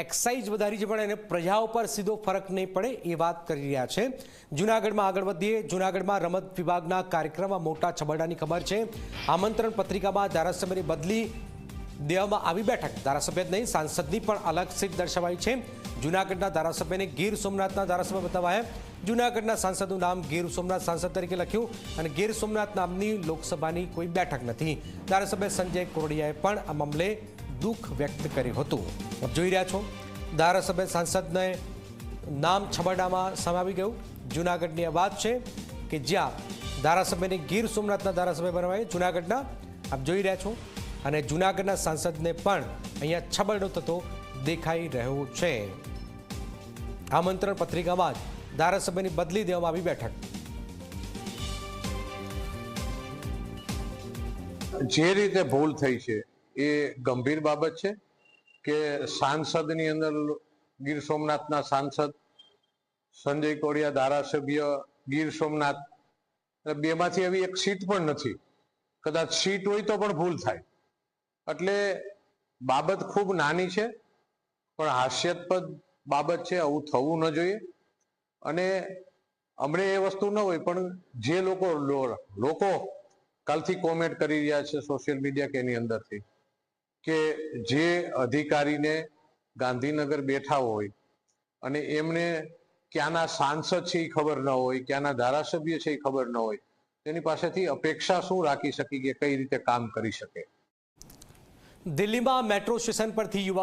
Excise વધારી છે, પણ એને પ્રજા ઉપર સીધો ફરક નહીં પડે એ વાત કરી રહ્યા છે. જુનાગઢમાં આગળ વધીએ. જુનાગઢમાં રમત વિભાગના કાર્યક્રમમાં મોટા છબરડાની ખબર છે. આમંત્રણ પત્રિકામાં ધારાસભ્યની બદલી દેવામાં આવી બેઠક. ધારાસભ્ય જ નહીં, સાંસદની પણ અલગ સીટ દર્શાવાઈ છે. જુનાગઢના ધારાસભ્યને ગીર સોમનાથના ધારાસભ્ય બતાવાયા. જુનાગઢના સાંસદનું નામ ગીર સોમનાથ સાંસદ તરીકે લખ્યું અને ગીર સોમનાથ નામની લોકસભાની કોઈ બેઠક નથી. ધારાસભ્ય સંજય કોરડિયાએ પણ આ મામલે દુઃખ વ્યક્ત કર્યું હતું. જોઈ રહ્યા છો, ધારાસભ્ય સાંસદને નામ છબરડામાં સમાવી ગયું. જુનાગઢની આ વાત છે કે જ્યાં ધારાસભ્યને ગીર સોમનાથના ધારાસભ્ય બનાવાય, જુનાગઢના. આપ જોઈ રહ્યા છો, અને જુનાગઢના સાંસદને પણ અહીંયા છબરડો થતો દેખાઈ રહ્યો છે. આમંત્રણ પત્રિકામાં જ ધારાસભ્યની બદલી દેવામાં આવી બેઠક. જે રીતે ભૂલ થઈ છે એ ગંભીર બાબત છે કે સાંસદની અંદર ગીર સોમનાથના સાંસદ, સંજય કોડિયા ધારાસભ્ય ગીર સોમનાથ બેમાંથી એવી એક સીટ પણ નથી. કદાચ સીટ હોય તો પણ ભૂલ થાય. એટલે બાબત ખૂબ નાની છે, પણ હાસ્યાસ્પદ બાબત છે, આવું થવું ન જોઈએ. અને હમણે એ વસ્તુ ન હોય, પણ જે લોકો લોકો કાલથી કોમેન્ટ કરી રહ્યા છે સોશિયલ મીડિયા કે એની અંદરથી કે જે અધિકારીને ગાંધીનગર બેઠા હોય અને એમને ક્યાંના સાંસદ છે એ ખબર ન હોય, ક્યાંના ધારાસભ્ય છે એ ખબર ન હોય, તેની પાસેથી અપેક્ષા શું રાખી શકી કે કઈ રીતે કામ કરી શકે? દિલ્હીમાં મેટ્રો સ્ટેશન પરથી યુવક